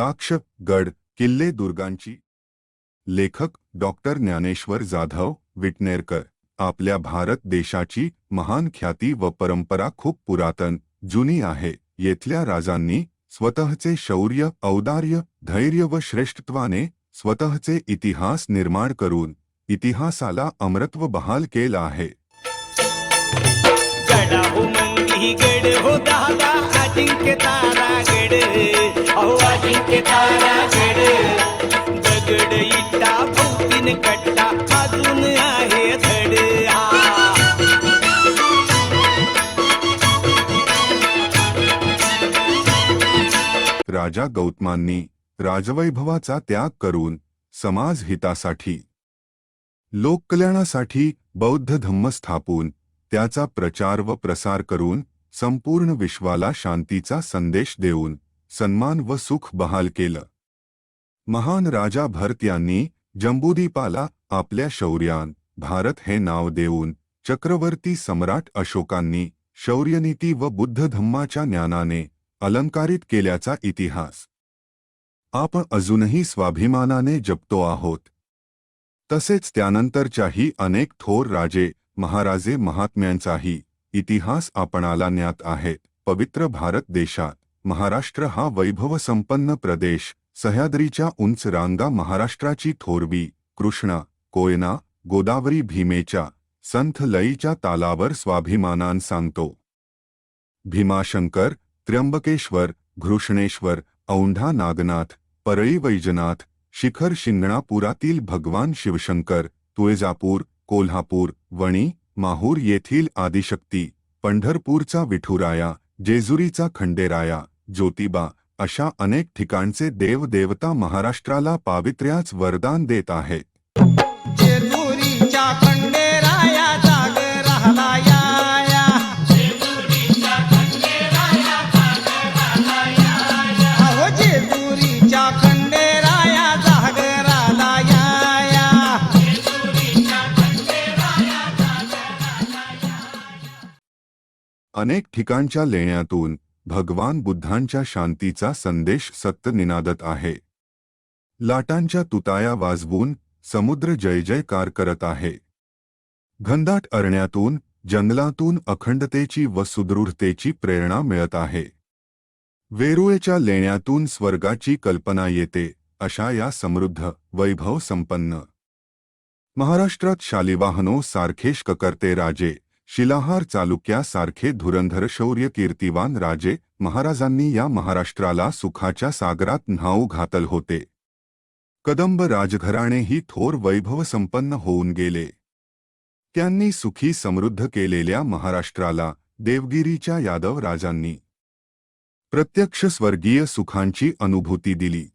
साक्ष गड किल्ले दुर्गांची. लेखक डॉक्टर ज्ञानेश्वर जाधव विटनेरकर आपल्या भारत देशाची महान ख्याती व परंपरा खूप पुरातन जुनी आहे. येथल्या राजांनी स्वतःचे शौर्य औदार्य धैर्य व श्रेष्ठत्वाने स्वतःचे इतिहास निर्माण करून इतिहासाला अमरत्व बहाल केलं आहे. गडा हो अहो अजिंक्य दगड भोवतीन कट्टा अजून आहे धड. राजा गौतमांनी राजवैभवाचा त्याग करून समाज हितासाठी लोककल्याणासाठी बौद्ध धम्म स्थापून त्याचा प्रचार व प्रसार करून संपूर्ण विश्वाला शांतीचा संदेश देऊन सन्मान व सुख बहाल केलं. महान राजा भरत यांनी जंबूदीपाला आपल्या शौर्यान भारत हे नाव देऊन चक्रवर्ती सम्राट अशोकांनी शौर्यनीती व बुद्ध धम्माच्या ज्ञानाने अलंकारित केल्याचा इतिहास. आपण अजूनही स्वाभिमानाने जपतो आहोत. तसेच त्यानंतरच्याही अनेक थोर राजे महाराजे महात्म्यांचाही इतिहास आपणाला ज्ञात आहेत पवित्र भारत देशात, महाराष्ट्र हा वैभवसंपन्न प्रदेश. सह्याद्रीच्या उंच रांगा महाराष्ट्राची थोरवी, कृष्णा, कोयना, गोदावरी भीमेच्या, संथ लईच्या तालावर स्वाभिमानान सांगतो. भीमाशंकर, त्र्यंबकेश्वर, घृष्णेश्वर, औंढा नागनाथ, परळी वैजनाथ, शिखर शिंगणापुरातील भगवान शिवशंकर, तुळजापूर, कोल्हापूर, वणी माहूर येथील आदिशक्ती पंढरपूरचा विठुराया जेजुरीचा खंडेराया ज्योतिबा अशा अनेक ठिकाणचे देवदेवता महाराष्ट्राला पावित्र्याच वरदान देत आहेत. अनेक ठिकाणच्या लेण्यातून भगवान बुद्धांच्या शांतीचा संदेश सत्य निनादत आहे. लाटांच्या तुताया वाजवून समुद्र जय जयकार करत आहे. घनदाट अरण्यातून जंगलातून अखंडतेची व सुदृढतेची प्रेरणा मिळत आहे. वेरुळेच्या लेण्यातून स्वर्गाची कल्पना येते अशा या समृद्ध वैभव संपन्न महाराष्ट्रात शालिवाहनो सारखे शककर्ते राजे शिलाहार चालुक्यासारखे धुरंधर शौर्य कीर्तिवान राजे महाराजांनी या महाराष्ट्राला सुखाच्या सागरात न्हाऊ घातल होते. कदंब राजघराणेही थोर वैभवसंपन्न होऊन गेले. त्यांनी सुखी समृद्ध केलेल्या महाराष्ट्राला देवगिरीच्या यादव राजांनी. प्रत्यक्ष स्वर्गीय सुखांची अनुभूती दिली.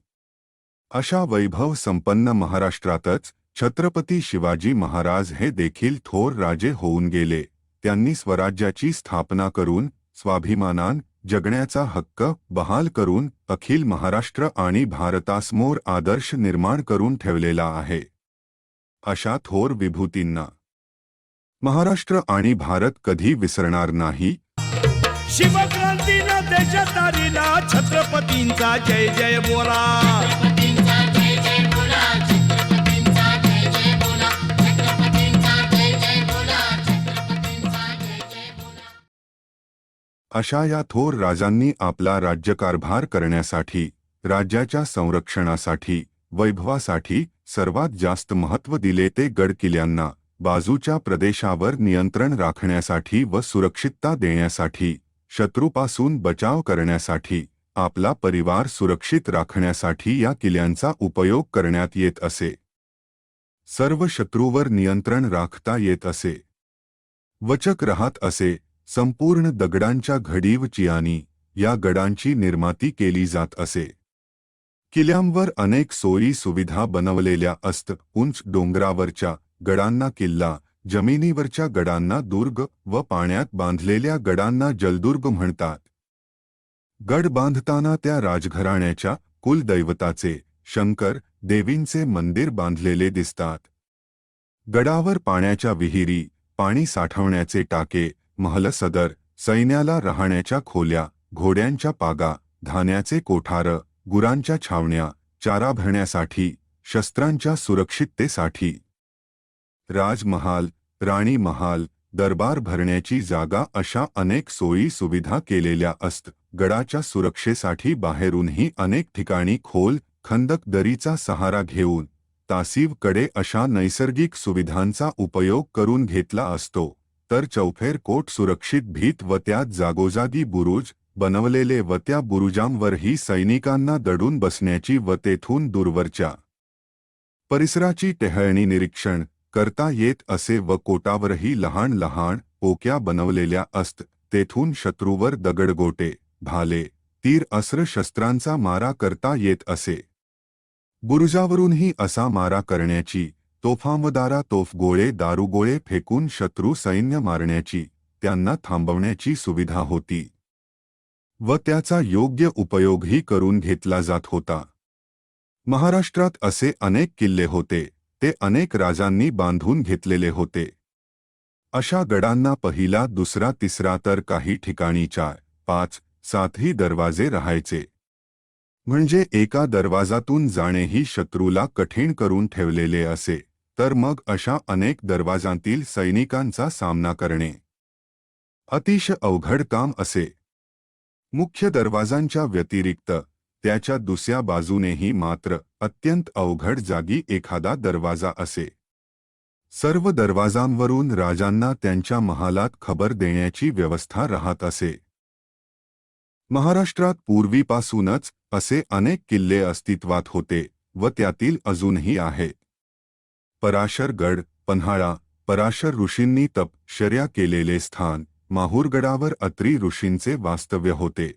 अशा वैभव संपन्न महाराष्ट्रातच छत्रपती शिवाजी महाराज हे देखील थोर राजे होऊन गेले. त्यांनी स्वराज्याची स्थापना करून स्वाभिमानान जगण्याचा हक्क बहाल करून अखिल महाराष्ट्र आणि भारतासमोर आदर्श निर्माण करून ठेवलेला आहे. अशा थोर विभूतींना महाराष्ट्र आणि भारत कधी विसरणार नाही? शिवक्रांतीनं देशात छत्रपतींचा जय जय बोला. अशा या थोर राजांनी आपला राज्यकारभार करण्यासाठी, राज्याच्या संरक्षणासाठी, वैभवासाठी सर्वात जास्त महत्त्व दिले ते गडकिल्ल्यांना बाजूच्या प्रदेशावर नियंत्रण राखण्यासाठी व सुरक्षितता देण्यासाठी, शत्रूपासून बचाव करण्यासाठी, आपला परिवार सुरक्षित राखण्यासाठी या किल्ल्यांचा उपयोग करण्यात येत असे. सर्व शत्रूवर नियंत्रण राखता येत असे. वचक राहत असे. संपूर्ण दगडांच्या घडीव चियानी या गडांची निर्माती केली जात असे. किल्ल्यांवर अनेक सोयी सुविधा बनवलेल्या अस्त उंच डोंगरावरच्या गडांना किल्ला जमिनीवरच्या गडांना दुर्ग व पाण्यात बांधलेल्या गडांना जलदुर्ग म्हणतात. गड बांधताना त्या राजघराण्याच्या कुलदैवताचे शंकर देवींचे मंदिर बांधलेले दिसतात. गडावर पाण्याच्या विहिरी पाणी साठवण्याचे टाके महल सदर सैन्याला राहण्याच्या खोल्या घोड्यांच्या पागा धान्याचे कोठार गुरांच्या छावण्या चारा भरण्यासाठी शस्त्रांच्या सुरक्षिततेसाठी. राजमहाल राणी महाल दरबार भरण्याची जागा अशा अनेक सोयी सुविधा केलेल्या असत गडाच्या सुरक्षेसाठी बाहेरूनही अनेक ठिकाणी खोल खंदक दरीचा सहारा घेऊन तासीवकडे अशा नैसर्गिक सुविधांचा उपयोग करून घेतला असतो. तर चौफेर कोट सुरक्षित भीत व त्यात जागोजागी बुरुज बनवलेले व त्या बुरुजांवरही सैनिकांना दडून बसण्याची व तेथून दूरवरच्या परिसराची टेहळणी निरीक्षण करता येत असे व कोटावरही लहान लहान ओक्या बनवलेल्या असत तेथून शत्रूवर दगडगोटे भाले तीर अस्त्र शस्त्रांचा मारा करता येत असे. बुरुजावरूनही असा मारा करण्याची तोफामदारा तोफगोळे दारुगोळे फेकून शत्रू सैन्य मारण्याची त्यांना थांबवण्याची सुविधा होती. व त्याचा योग्य उपयोगही करून घेतला जात होता. महाराष्ट्रात असे अनेक किल्ले होते ते अनेक राजांनी बांधून घेतलेले होते. अशा गडांना पहिला दुसरा तिसरा तर काही ठिकाणी चार पाच सातही दरवाजे राहायचे. म्हणजे एका दरवाजातून जाणेही शत्रूला कठीण करून ठेवलेले असे. तर मग अशा अनेक दरवाजांतील सैनिकांचा सामना करणे. अतिशय अवघड काम असे. मुख्य दरवाजांच्या व्यतिरिक्त त्याच्या दुसऱ्या बाजूनेही मात्र अत्यंत अवघड जागी एखादा दरवाजा असे. सर्व दरवाजांवरून राजांना त्यांच्या महालात खबर देण्याची व्यवस्था राहत असे. महाराष्ट्रात पूर्वीपासूनच असे अनेक किल्ले अस्तित्वात होते व त्यातील अजूनही आहेत पराशरगड, पन्हाळा, पराशर ऋषींनी तपश्चर्या केलेले स्थान, माहूरगडावर अत्री ऋषींचे वास्तव्य होते.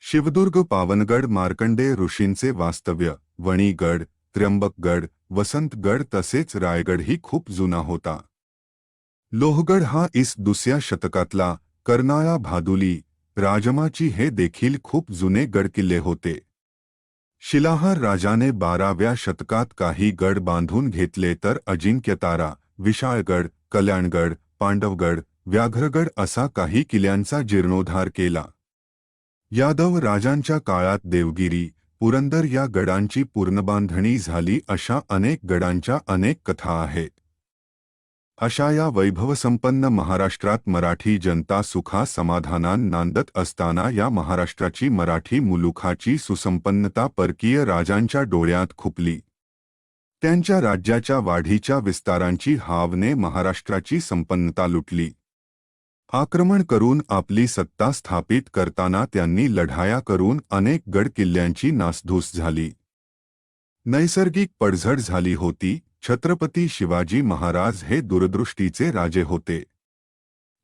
शिवदुर्ग, पावनगड, मार्कंडे ऋषींचे वास्तव्य, वणीगड, त्र्यंबकगड, वसंतगड तसेच रायगडही खूप जुना होता. लोहगड हा इस दुसऱ्या शतकातला, कर्नाळा भादुली, राजमाची हे देखील खूप जुने गडकिल्ले होते. शिलाहार राजाने बाराव्या शतकात काही गड बांधून घेतले तर अजिंक्यतारा विशाळगड कल्याणगड पांडवगड व्याघ्रगड असा काही किल्ल्यांचा जीर्णोद्धार केला. यादव राजांच्या काळात देवगिरी पुरंदर या गडांची पूर्णबांधणी झाली अशा अनेक गडांच्या अनेक कथा आहेत. अशा या वैभवसंपन्न महाराष्ट्रात मराठी जनता सुखा समाधानान नांदत असताना या महाराष्ट्राची मराठी मुलुखाची सुसंपन्नता परकीय राजांच्या डोळ्यात खुपली. त्यांच्या राज्याच्या वाढीच्या विस्तारांची हावने महाराष्ट्राची संपन्नता लुटली. आक्रमण करून आपली सत्ता स्थापित करताना त्यांनी लढाया करून अनेक गड किल्ल्यांची नासधूस झाली. नैसर्गिक पडझड झाली होती छत्रपती शिवाजी महाराज हे दूरदृष्टीचे राजे होते.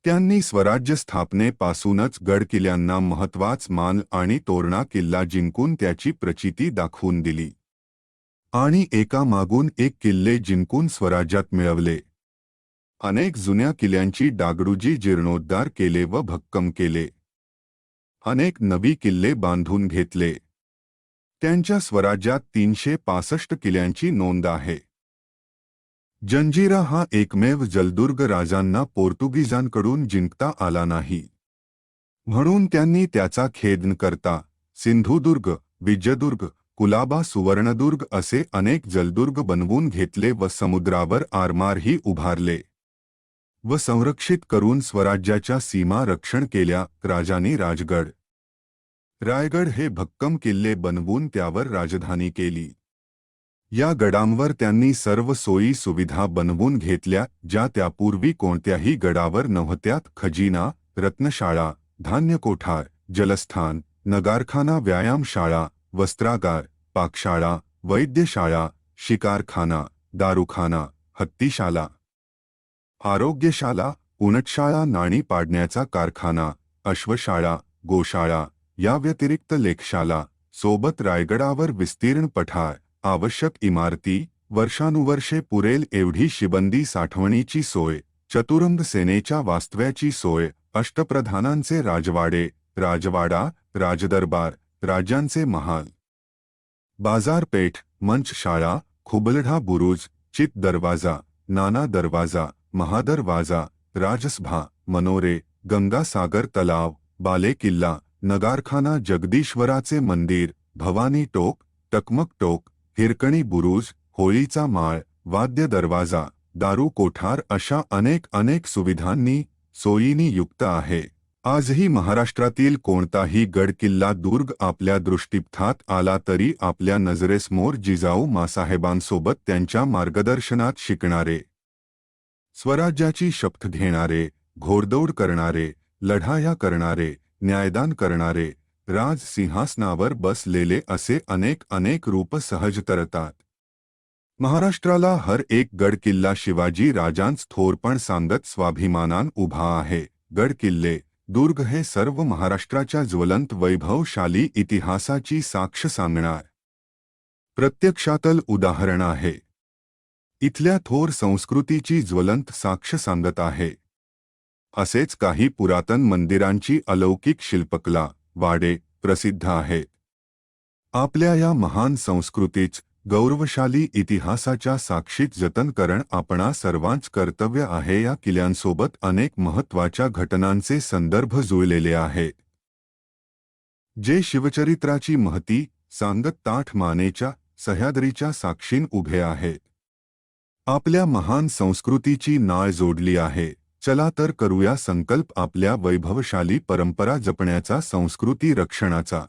त्यांनी स्वराज्य स्थापनेपासूनच गडकिल्ल्यांना महत्वाच मान आणि तोरणा किल्ला जिंकून त्याची प्रचिती दाखवून दिली. आणि एकामागून एक किल्ले जिंकून स्वराज्यात मिळवले. अनेक जुन्या किल्ल्यांची डागडुजी जीर्णोद्धार केले व भक्कम केले. अनेक नवी किल्ले बांधून घेतले. त्यांच्या स्वराज्यात तीनशे पासष्ट किल्ल्यांची नोंद आहे. जंजिरा हा एकमेव जलदुर्ग राजांना पोर्तुगीजांकडून जिंकता आला नाही. म्हणून त्यांनी त्याचा खेद न करता सिंधुदुर्ग विजयदुर्ग कुलाबा सुवर्णदुर्ग असे अनेक जलदुर्ग बनवून घेतले व समुद्रावर आरमारही उभारले व संरक्षित करून स्वराज्याच्या सीमा रक्षण केल्या राजांनी राजगड. रायगड हे भक्कम किल्ले बनवून त्यावर राजधानी केली. या गडांवर त्यांनी सर्व सोयी सुविधा बनवून घेतल्या ज्या त्यापूर्वी कोणत्याही गडावर नव्हत्यात. खजिना रत्नशाळा धान्य कोठार जलस्थान नगारखाना व्यायामशाळा वस्त्रागार पाकशाळा वैद्यशाळा शिकारखाना दारुखाना हत्तीशाला आरोग्यशाला उनटशाळा नाणी पाडण्याचा कारखाना अश्वशाळा गोशाळा या व्यतिरिक्त लेखशाला सोबत रायगडावर विस्तीर्ण पठार. आवश्यक इमारती वर्षानुवर्षे पुरेल एवढी शिबंदी साठवणीची सोय चतुरंग सेनेच्या वास्तव्याची सोय अष्टप्रधानांचे राजवाडे राजवाडा राजदरबार राज्यांचे महाल. बाजारपेठ मंचशाळा खुबलढा बुरुज चित दरवाजा नाना दरवाजा महादरवाजा राजसभा मनोरे गंगासागर तलाव बाले किल्ला नगारखाना जगदीश्वराचे मंदिर भवानी टोक टकमक टोक हिरकणी बुरुज होळीचा माळ वाद्य दरवाजा दारू कोठार अशा अनेक अनेक सुविधांनी सोयीनी युक्त आहे. आजही महाराष्ट्रातील कोणताही गडकिल्ला दुर्ग आपल्या दृष्टीपथात आला तरी आपल्या नजरेसमोर जिजाऊ मासाहेबांसोबत त्यांच्या मार्गदर्शनात शिकणारे स्वराज्याची शपथ घेणारे घोडदौड करणारे लढाया करणारे न्यायदान करणारे राज सिंहासनावर बसलेले असे अनेक अनेक रूप सहज तरतात. महाराष्ट्राला हर एक गड किल्ला शिवाजी राजांच थोरपण सांगत स्वाभिमानान उभा आहे. गड किल्ले दुर्ग हे सर्व महाराष्ट्राच्या ज्वलंत वैभवशाली इतिहासाची साक्ष सांगणार. प्रत्यक्षातल उदाहरण आहे. इथल्या थोर संस्कृतीची ज्वलंत साक्ष सांगत आहे. असेच काही पुरातन मंदिरांची अलौकिक शिल्पकला. वाडे प्रसिद्ध आहेत आपल्या या महान संस्कृतीच गौरवशाली इतिहासाच्या साक्षीत जतन करण आपणा सर्वांच कर्तव्य आहे या किल्यांसोबत अनेक महत्त्वाच्या घटनांचे संदर्भ जुळलेले आहेत जे शिवचरित्राची महती सांगत ताठ मानेच्या सह्याद्रीच्या साक्षीन उभे आहेत आपल्या महान संस्कृतीची नाळ जोडली आहे. चला तर करूया संकल्प आपल्या वैभवशाली परंपरा जपण्याचा संस्कृती रक्षणाचा.